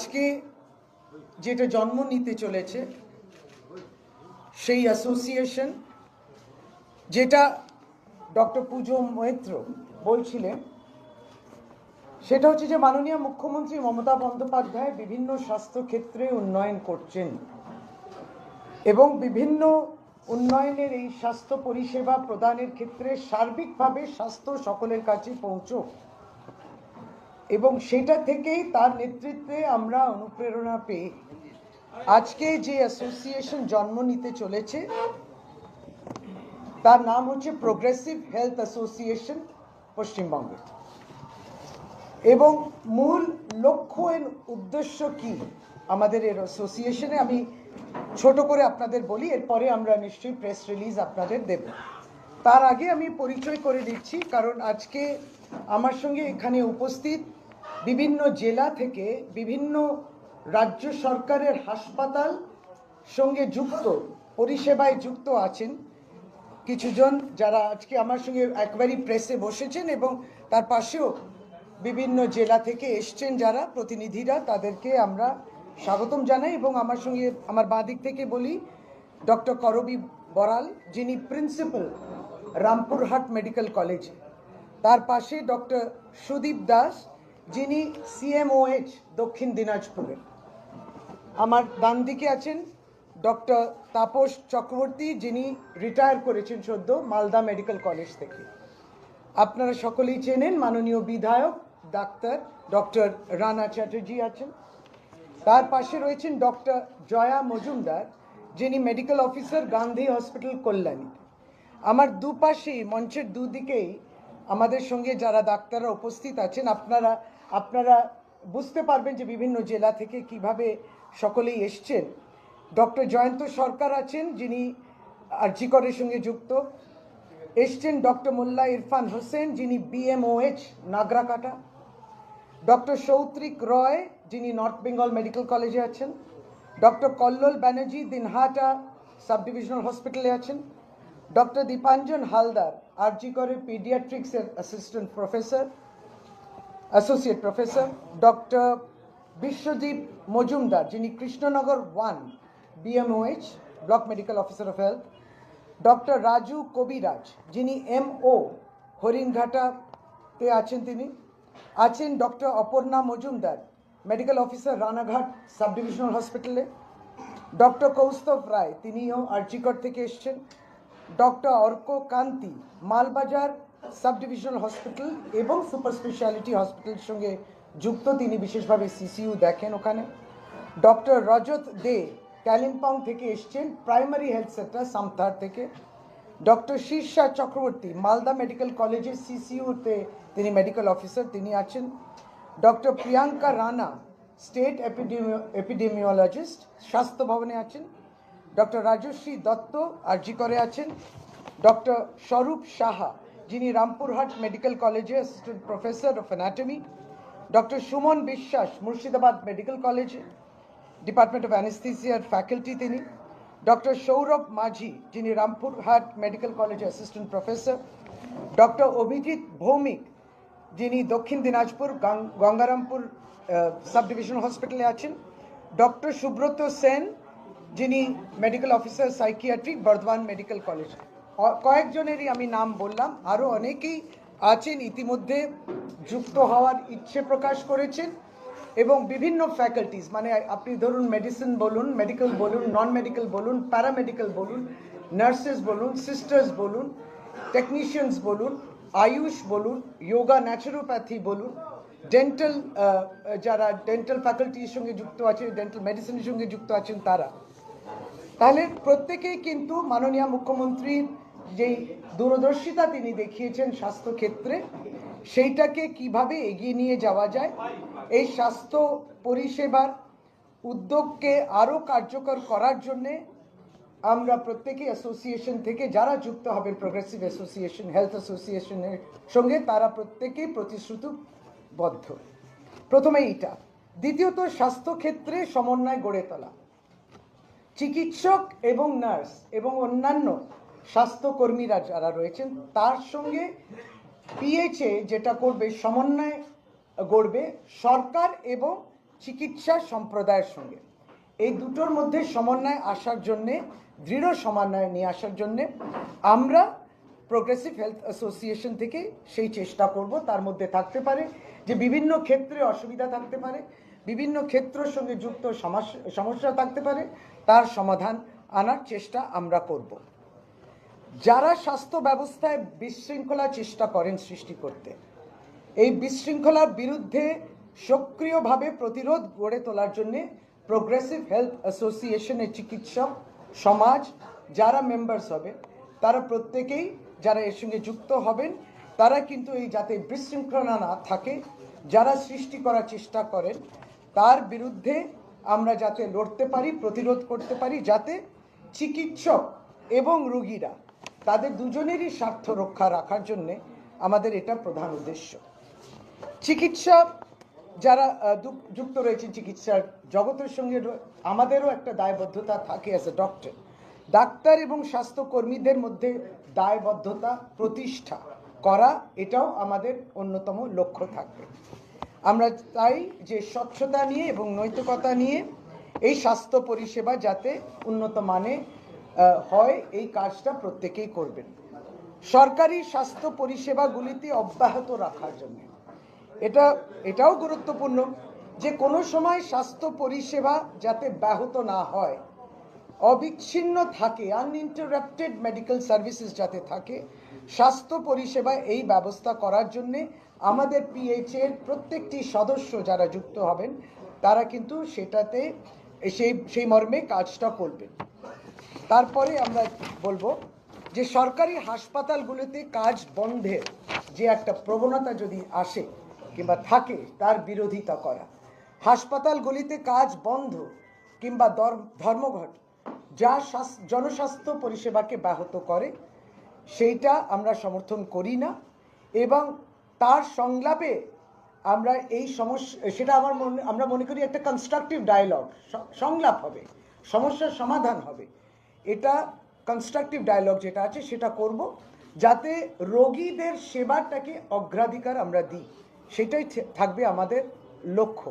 আজকে যেটা জন্ম নিতে চলেছে, সেই অ্যাসোসিয়েশন যেটা ডক্টর পুজো মৈত্র বলছিলেন, সেটা হচ্ছে যে মাননীয় মুখ্যমন্ত্রী মমতা বন্দ্যোপাধ্যায় বিভিন্ন স্বাস্থ্যক্ষেত্রে উন্নয়ন করছেন এবং বিভিন্ন উন্নয়নের এই স্বাস্থ্য পরিষেবা প্রদানের ক্ষেত্রে সার্বিকভাবে স্বাস্থ্য সকলের কাছে পৌঁছক। এবং সেটা থেকেই তার নেতৃত্বে আমরা অনুপ্রেরণা পেয়ে। আজকে যে অ্যাসোসিয়েশন জন্ম নিতে চলেছে, তার নাম হচ্ছে প্রোগ্রেসিভ হেলথ অ্যাসোসিয়েশন পশ্চিমবঙ্গ। এবং মূল লক্ষ্য এর উদ্দেশ্য কি আমাদের এর অ্যাসোসিয়েশনে আমি ছোট করে আপনাদের বলি, এরপরে আমরা নিশ্চয়ই প্রেস রিলিজ আপনাদের দেব। তার আগে আমি পরিচয় করে দিচ্ছি, কারণ আজকে আমার সঙ্গে এখানে উপস্থিত বিভিন্ন জেলা থেকে বিভিন্ন রাজ্য সরকারের হাসপাতাল সঙ্গে যুক্ত, পরিষেবায় যুক্ত আছেন কিছুজন যারা আজকে আমার সঙ্গে একবারই প্রেসে বসেছেন এবং তার পাশেও বিভিন্ন জেলা থেকে এসছেন যারা, প্রতিনিধিরা, তাদেরকে আমরা স্বাগতম জানাই এবং আমার সঙ্গে আমার বাঁ দিক থেকে বলি ডক্টর করবি বরাল, যিনি প্রিন্সিপাল রামপুরহাট মেডিকেল কলেজ। তার পাশে ডক্টর সুদীপ দাস যিনি সিএমওএইচ দক্ষিণ দিনাজপুরের। আমার ডান দিকে আছেন ডক্টর তাপস চক্রবর্তী, যিনি রিটায়ার করেছেন সদ্য মালদা মেডিকেল কলেজ থেকে। আপনারা সকলেই চেনেন মাননীয় বিধায়ক ডাক্তার ডক্টর রানা চ্যাটার্জি আছেন। তার পাশে রয়েছেন ডক্টর জয়া মজুমদার, যিনি medical officer Gandhi hospital Kalyani আমার দুপাশেই, মঞ্চের দুদিকেই আমাদের সঙ্গে যারা ডাক্তাররা উপস্থিত আছেন, আপনারা আপনারা বুঝতে পারবেন যে বিভিন্ন জেলা থেকে কীভাবে সকলেই এসছেন। ডক্টর জয়ন্ত সরকার আছেন, যিনি আরজিকরের সঙ্গে যুক্ত। এসছেন ডক্টর মোল্লা ইরফান হোসেন, যিনি বিএমওএইচ নাগরাকাটা। ডক্টর সৌত্রিক রয়, যিনি নর্থ বেঙ্গল মেডিকেল কলেজে আছেন। Doctor Kallol Banerjee, Dinhata sub divisional হসপিটালে আছেন। ডক্টর দীপাঞ্জন হালদার আরজিকরের পিডিয়াট্রিক্সের assistant professor associate professor doctor Biswadip Majumdar, যিনি Krishnanagar one BMOH block medical officer of health doctor Raju Kabiraj, যিনি MO হরিণঘাটাতে আছেন তিনি, আছেন doctor Aparna Majumdar medical officer Ranaghat sub divisional হসপিটালে ডক্টর কৌস্তভ রায়, তিনিও আর্চিকট থেকে এসছেন doctor Arka Kanti, Malbazar sub divisional hospital এবং সুপার স্পেশালিটি হসপিটালের সঙ্গে যুক্ত। তিনি বিশেষভাবে সিসিইউ দেখেন ওখানে। ডক্টর রজত দে কালিম্পং থেকে এসছেন প্রাইমারি হেলথ সেন্টার সামথার থেকে। ডক্টর শীর্ষা চক্রবর্তী, মালদা মেডিকেল কলেজের সিসিইউতে তিনি মেডিকেল অফিসার, তিনি আছেন। Doctor Priyanka Rana, state epidemio epidemiologist, স্বাস্থ্য ভবনে আছেন। ডক্টর রাজশ্রী দত্ত আরজি করে আছেন। ডক্টর স্বরূপ সাহা, যিনি রামপুরহাট মেডিকেল কলেজে assistant professor of anatomy. Doctor Suman Biswas, Murshidabad medical কলেজে ডিপার্টমেন্ট অফ অ্যানেস্থিসিয়ার ফ্যাকাল্টি তিনি। ডক্টর সৌরভ মাঝি, যিনি রামপুরহাট মেডিকেল কলেজে assistant professor. Doctor Abhijit Bhowmik, যিনি দক্ষিণ দিনাজপুর গঙ্গারামপুর সাব ডিভিশন হসপিটালে আছেন। ডক্টর সুব্রত সেন যিনি medical officer psychiatric Bardhaman medical college কয়েকজনেরই আমি নাম বললাম। আরও অনেকেই আছেন, ইতিমধ্যে যুক্ত হওয়ার ইচ্ছে প্রকাশ করেছেন এবং বিভিন্ন ফ্যাকাল্টিস মানে আপনি ধরুন মেডিসিন বলুন মেডিকেল বলুন নন মেডিকেল বলুন প্যারামেডিক্যাল বলুন নার্সেস বলুন সিস্টার্স বলুন টেকনিশিয়ানস বলুন, আয়ুষ বলুন যোগা ন্যাচুরোপ্যাথি বলুন ডেন্টাল যারা ডেন্টাল ফ্যাকাল্টির সঙ্গে যুক্ত আছে ডেন্টাল মেডিসিনের সঙ্গে যুক্ত আছেন তারা। তাহলে প্রত্যেকেই কিন্তু মাননীয় মুখ্যমন্ত্রীর যেই দূরদর্শিতা তিনি দেখিয়েছেন স্বাস্থ্য ক্ষেত্রে সেইটাকে কীভাবে এগিয়ে নিয়ে যাওয়া যায়, এই স্বাস্থ্য পরিষেবার উদ্যোগকে আরও কার্যকর করার জন্যে আমরা প্রত্যেকে অ্যাসোসিয়েশন থেকে যারা যুক্ত হবেন প্রোগ্রেসিভ অ্যাসোসিয়েশন হেলথ অ্যাসোসিয়েশনের সঙ্গে তারা প্রত্যেকেই প্রতিশ্রুতিবদ্ধ। প্রথমে এইটা। দ্বিতীয়ত, স্বাস্থ্যক্ষেত্রে সমন্বয় গড়ে তোলা। চিকিৎসক এবং নার্স এবং অন্যান্য স্বাস্থ্যকর্মীরা যারা রয়েছেন, তার সঙ্গে পিএইচএ যেটা করবে, সমন্বয় গড়বে সরকার এবং চিকিৎসা সম্প্রদায়ের সঙ্গে। এই দুটোর মধ্যে সমন্বয় আসার জন্যে, দৃঢ় সমন্বয় নিয়ে আসার জন্যে আমরা প্রোগ্রেসিভ হেলথ অ্যাসোসিয়েশন থেকে সেই চেষ্টা করব। তার মধ্যে থাকতে পারে যে বিভিন্ন ক্ষেত্রে অসুবিধা থাকতে পারে বিভিন্ন ক্ষেত্রের সঙ্গে যুক্ত সমস্যা সমস্যা থাকতে পারে, তার সমাধান আনার চেষ্টা আমরা করব। যারা স্বাস্থ্য ব্যবস্থায় বিশৃঙ্খলা চেষ্টা করেন সৃষ্টি করতে, এই বিশৃঙ্খলার বিরুদ্ধে সক্রিয়ভাবে প্রতিরোধ গড়ে তোলার জন্য প্রোগ্রেসিভ হেলথ অ্যাসোসিয়েশনের চিকিৎসক সমাজ যারা মেম্বার্স হবে, তারা প্রত্যেকেই যারা এর সঙ্গে যুক্ত হবেন, তারা কিন্তু এই যাতে বিশৃঙ্খলা না থাকে, যারা সৃষ্টি করার চেষ্টা করেন তার বিরুদ্ধে আমরা যাতে লড়তে পারি, প্রতিরোধ করতে পারি, যাতে চিকিৎসক এবং রুগীরা তাদের দুজনেরই স্বার্থ রক্ষা রাখার জন্যে আমাদের এটা প্রধান উদ্দেশ্য। চিকিৎসা, যারা যুক্ত রয়েছেন চিকিৎসার জগতের সঙ্গে আমাদেরও একটা দায়বদ্ধতা থাকে অ্যাজ এ ডক্টর ডাক্তার এবং স্বাস্থ্যকর্মীদের মধ্যে দায়বদ্ধতা, প্রতিষ্ঠা করা, এটাও আমাদের অন্যতম লক্ষ্য থাকবে। আমরা চাই যে স্বচ্ছতা নিয়ে এবং নৈতিকতা নিয়ে এই স্বাস্থ্য পরিষেবা যাতে উন্নত মানে হয়, এই কাজটা প্রত্যেকেই করবেন। সরকারি স্বাস্থ্য পরিষেবাগুলিতে অব্যাহত রাখার জন্য। এটা, এটাও গুরুত্বপূর্ণ যে কোনো সময় স্বাস্থ্য পরিষেবা যাতে ব্যাহত না হয়, অবিচ্ছিন্ন থাকে আনইন্টারাপ্টেড মেডিকেল সার্ভিসেস যাতে থাকে স্বাস্থ্য পরিষেবা এই ব্যবস্থা করার জন্য আমাদের পিএইচ এর প্রত্যেকটি সদস্য যারা যুক্ত হবেন, তারা কিন্তু সেটাতে সেই সেই মর্মে কাজটা করবেন তারপরে আমরা বলব যে সরকারি হাসপাতালগুলোতে কাজ বন্ধের যে একটা প্রবণতা যদি আসে কিংবা থাকে, তার বিরোধিতা করা। হাসপাতালগুলিতে কাজ বন্ধ কিংবা ধর্মঘট যা স্বাস- জনস্বাস্থ্য পরিষেবাকে ব্যাহত করে সেইটা আমরা সমর্থন করি না এবং তার সংলাপে আমরা এই সমস্যা সেটা আমার মনে, আমরা মনে করি একটা কনস্ট্রাকটিভ ডায়ালগ সংলাপ হবে, সমস্যার সমাধান হবে। এটা কনস্ট্রাকটিভ ডায়ালগ যেটা আছে সেটা করব যাতে রোগীদের সেবাটাকে অগ্রাধিকার আমরা দিই। সেটাই থাকবে আমাদের লক্ষ্য।